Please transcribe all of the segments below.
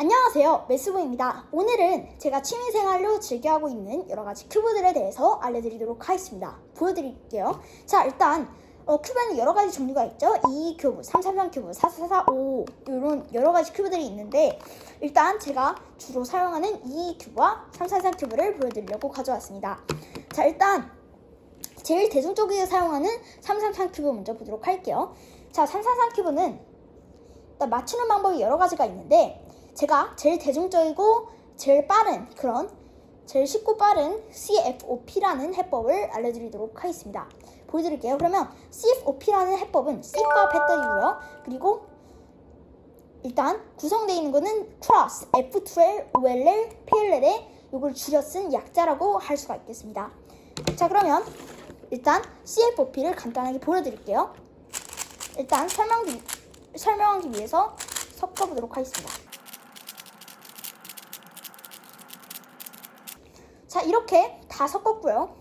안녕하세요. 메스보입니다. 오늘은 제가 취미생활로 즐겨하고 있는 여러 가지 큐브들에 대해서 알려드리도록 하겠습니다. 보여드릴게요. 자, 일단 어, 큐브에는 여러 가지 종류가 있죠. 2 큐브, 3, 3, 3 큐브, 4, 4, 4, 5 이런 여러 가지 큐브들이 있는데 일단 제가 주로 사용하는 2 큐브와 3, 4, 3 큐브를 보여드리려고 가져왔습니다. 자, 일단 제일 대중적으로 사용하는 3, 3, 3 큐브 먼저 보도록 할게요. 자, 3, 4, 3 큐브는 맞추는 방법이 여러 가지가 있는데 제가 제일 대중적이고 제일 빠른 그런 제일 쉽고 빠른 CFOP라는 해법을 알려드리도록 하겠습니다. 보여드릴게요. 그러면 CFOP라는 해법은 C과 패턴이고요. 그리고 일단 구성되어 있는 거는 cross, F2L, OLL, PLL에 이걸 줄여 쓴 약자라고 할 수가 있겠습니다. 자 그러면 일단 CFOP를 간단하게 보여드릴게요. 일단 설명드리, 설명하기 위해서 섞어보도록 하겠습니다. 자, 이렇게 다 섞었고요.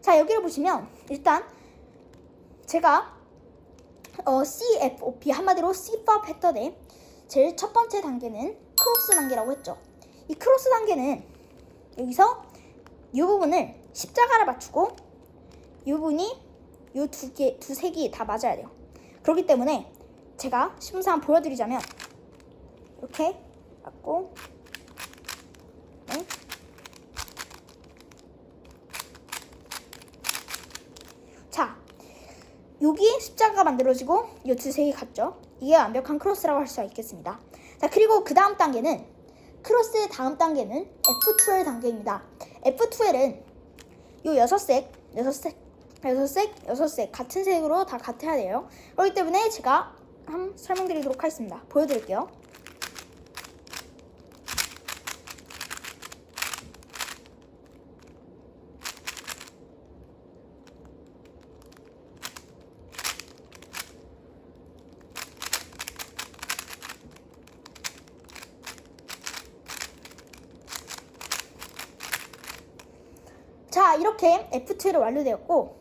자, 여기를 보시면 일단 제가 어, CFOP 한마디로 C파 패턴의 제일 첫 번째 단계는 크로스 단계라고 했죠. 이 크로스 단계는 여기서 이 부분을 십자가를 맞추고 이 부분이 이 두 개, 두 색이 다 맞아야 돼요. 그렇기 때문에 제가 심사 보여드리자면 이렇게 맞고 네. 자 여기 십자가가 만들어지고 이두 색이 같죠? 이게 완벽한 크로스라고 할 수가 있겠습니다. 자 그리고 그 다음 단계는 크로스의 다음 단계는 F2L 단계입니다. F2L은 요 여섯 색, 여섯 색, 여섯 색, 여섯 색 같은 색으로 다 같아야 돼요. 그렇기 때문에 제가 한번 설명드리도록 하겠습니다. 보여드릴게요. 자, 이렇게 F2L이 완료되었고,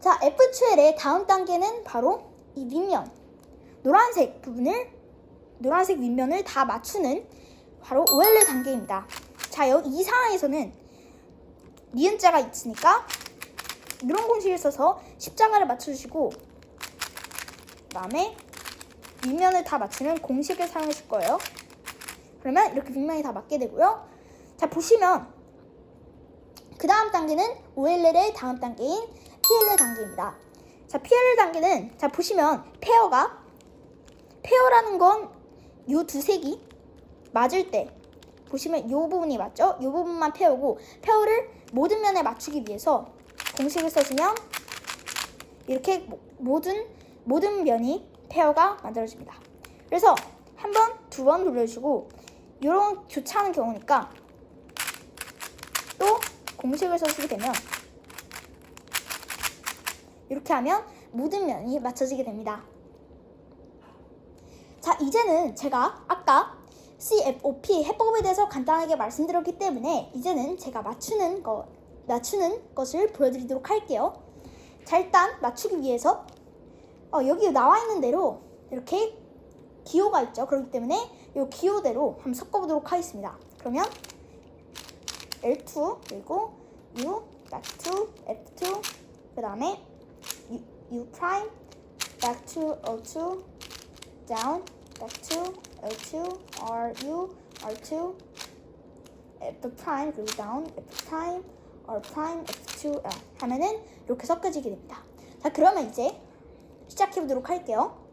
자, F2L의 다음 단계는 바로 이 윗면, 노란색 부분을, 노란색 윗면을 다 맞추는 바로 OL 단계입니다. 자, 여기 이 상황에서는 니은자가 있으니까 이런 공식을 써서 십자가를 맞춰주시고, 그 다음에 윗면을 다 맞추는 공식을 사용하실 거예요. 그러면 이렇게 윗면이 다 맞게 되고요. 자, 보시면 그 다음 단계는 OLL의 다음 단계인 PLL 단계입니다. 자, PLL 단계는 자 보시면 페어가 페어라는 건 요 두 색이 맞을 때 보시면 요 부분이 맞죠? 요 부분만 페어고 페어를 모든 면에 맞추기 위해서 공식을 써주면 이렇게 모- 모든 모든 면이 페어가 만들어집니다. 그래서 한 번, 두 번 돌려주고 이런 교차하는 경우니까 또 공식을 써주게 되면 이렇게 하면 모든 면이 맞춰지게 됩니다. 자, 이제는 제가 아까 CFOP 해법에 대해서 간단하게 말씀드렸기 때문에 이제는 제가 맞추는 거 맞추는 것을 보여드리도록 할게요. 자, 일단 맞추기 위해서 어, 여기 나와 있는 대로 이렇게 기호가 있죠. 그렇기 때문에 이 기호대로 한번 섞어보도록 하겠습니다. 그러면 L2 그리고 U, back to F2 그 다음에 U, U prime back to O2 down back to L2 RU R2 F prime 그리고 down F prime R prime F2 L 하면은 이렇게 섞여지게 됩니다. 자 그러면 이제 시작해 보도록 할게요.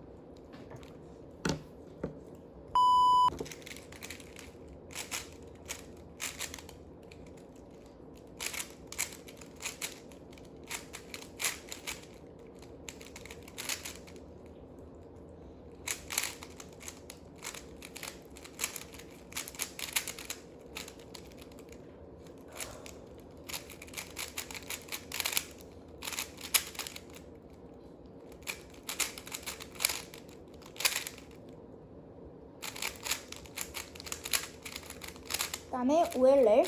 다음에 OLL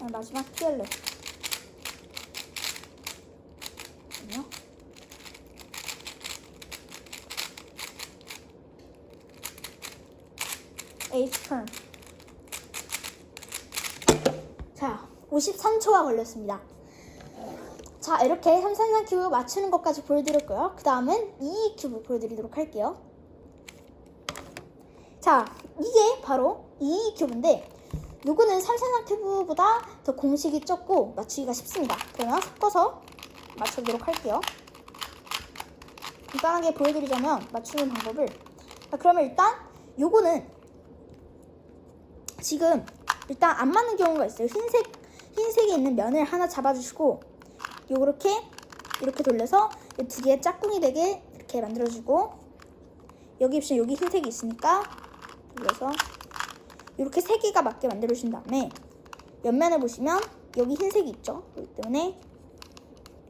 어, 마지막 TLL H턴. 자 53초가 걸렸습니다. 자, 이렇게 3, 3, 3 큐브 맞추는 것까지 보여드렸고요. 그 다음은 2 큐브 보여드리도록 할게요. 자, 이게 바로 2 큐브인데 누구는 3, 3, 3 큐브보다 더 공식이 적고 맞추기가 쉽습니다. 그러면 섞어서 맞춰보도록 할게요. 간단하게 보여드리자면 맞추는 방법을 자, 그러면 일단 요거는 지금 일단 안 맞는 경우가 있어요. 흰색 흰색이 있는 면을 하나 잡아주시고 요렇게 이렇게 돌려서 이두 개의 짝꿍이 되게 이렇게 만들어주고 여기 보시면 여기 흰색이 있으니까 돌려서 이렇게 세 개가 맞게 만들어주신 다음에 옆면을 보시면 여기 흰색이 있죠. 그렇기 때문에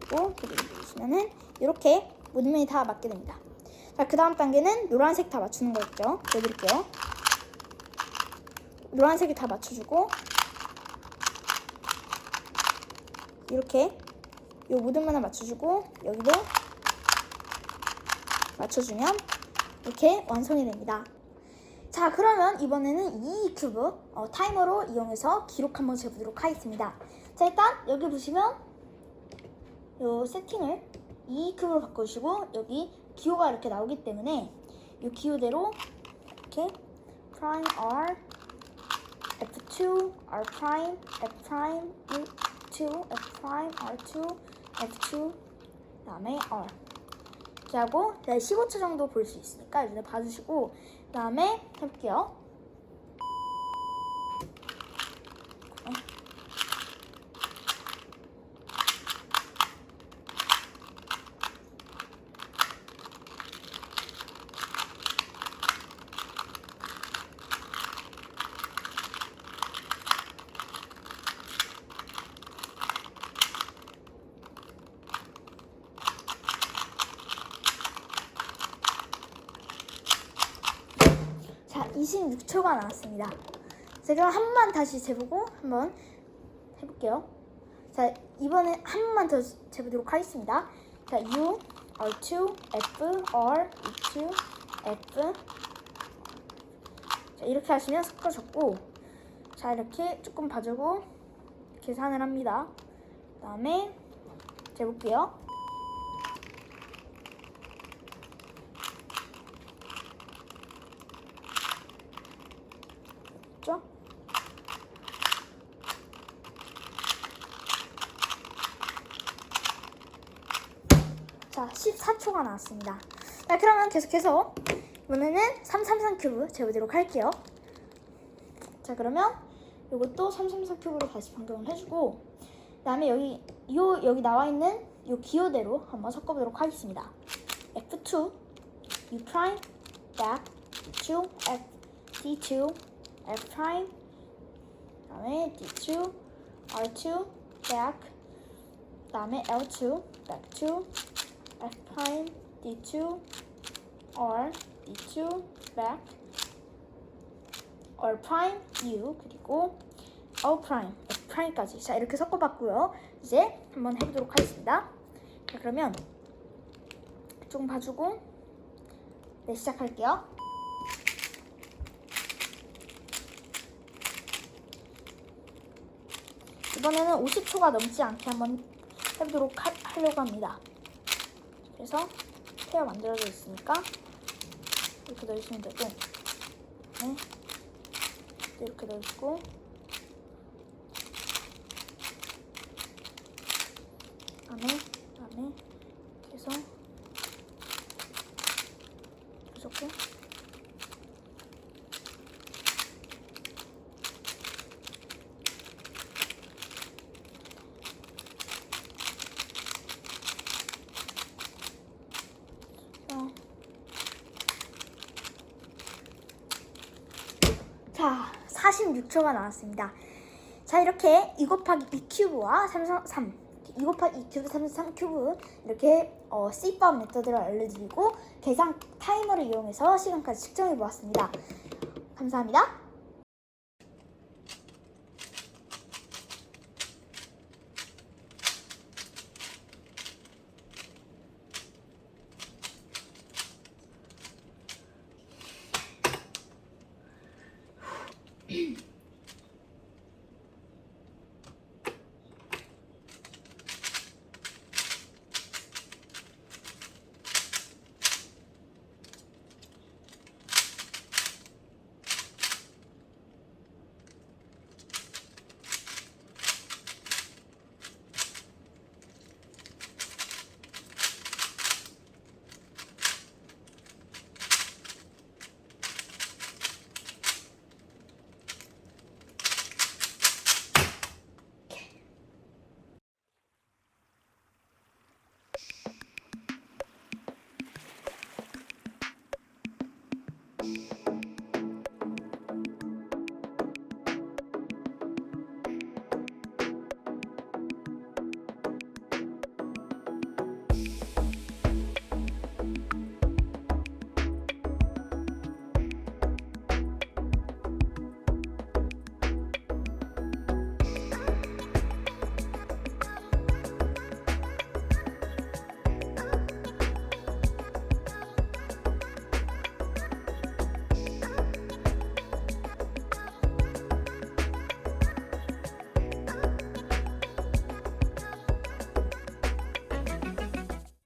그리고 여기 보시면은 이렇게 모든 면이 다 맞게 됩니다. 자, 그 다음 단계는 노란색 다 맞추는 거였죠. 보여드릴게요. 노란색이 다 맞춰주고 이렇게 요 모든 면을 맞춰주고 여기도 맞춰주면 이렇게 완성이 됩니다. 자 그러면 이번에는 이 큐브 어, 타이머로 이용해서 기록 한번 재보도록 하겠습니다. 자 일단 여기 보시면 요 세팅을 이 큐브로 바꿔주시고 여기 기호가 이렇게 나오기 때문에 이 기호대로 이렇게 prime r f2 r prime f prime 2 f prime r2 f2 그다음에 r 이렇게 하고 15초 정도 볼 수 있으니까 이제 봐주시고 그다음에 해볼게요. 자, 26초가 나왔습니다. 자, 그럼 한 번만 다시 재보고 한번 해볼게요. 자, 이번에 한 번만 더 재보도록 하겠습니다. 자, U, R2, F, R, E2, F. 자, 이렇게 하시면 섞어졌고, 자, 이렇게 조금 봐주고 계산을 합니다. 그 다음에 재볼게요. 됐죠? 자, 14초가 나왔습니다. 자, 그러면 계속해서 이번에는 333 큐브 재보도록 할게요. 자, 그러면 이것도 333 큐브로 다시 변경을 해주고 그다음에 여기 요 여기 나와 있는 요 기호대로 한번 섞어보도록 하겠습니다. F2, U prime, back, D2, F, D2, F prime, 그다음에 D2, R2, back, 그다음에 L2, back 2, F prime, D2, R, D2, back, R prime, U 그리고 O prime, F prime까지 자 이렇게 섞어봤고요. 이제 한번 해보도록 하겠습니다. 자 그러면 조금 봐주고 네 시작할게요. 이번에는 50초가 넘지 않게 한번 해보도록 하, 하려고 합니다. 그래서 페어 만들어져 있으니까 이렇게 넣으시면 되고 네. 또 이렇게 다음에 다음에 이렇게 해서 이렇게 어. 자, 46초가 나왔습니다. 자, 이렇게 2 곱하기 2 큐브와 3, 3, 3 2 곱하기 2 큐브, 3, 3 큐브 이렇게 어, C법 메터드를 알려드리고 계산 타이머를 이용해서 시간까지 측정해 보았습니다. 감사합니다.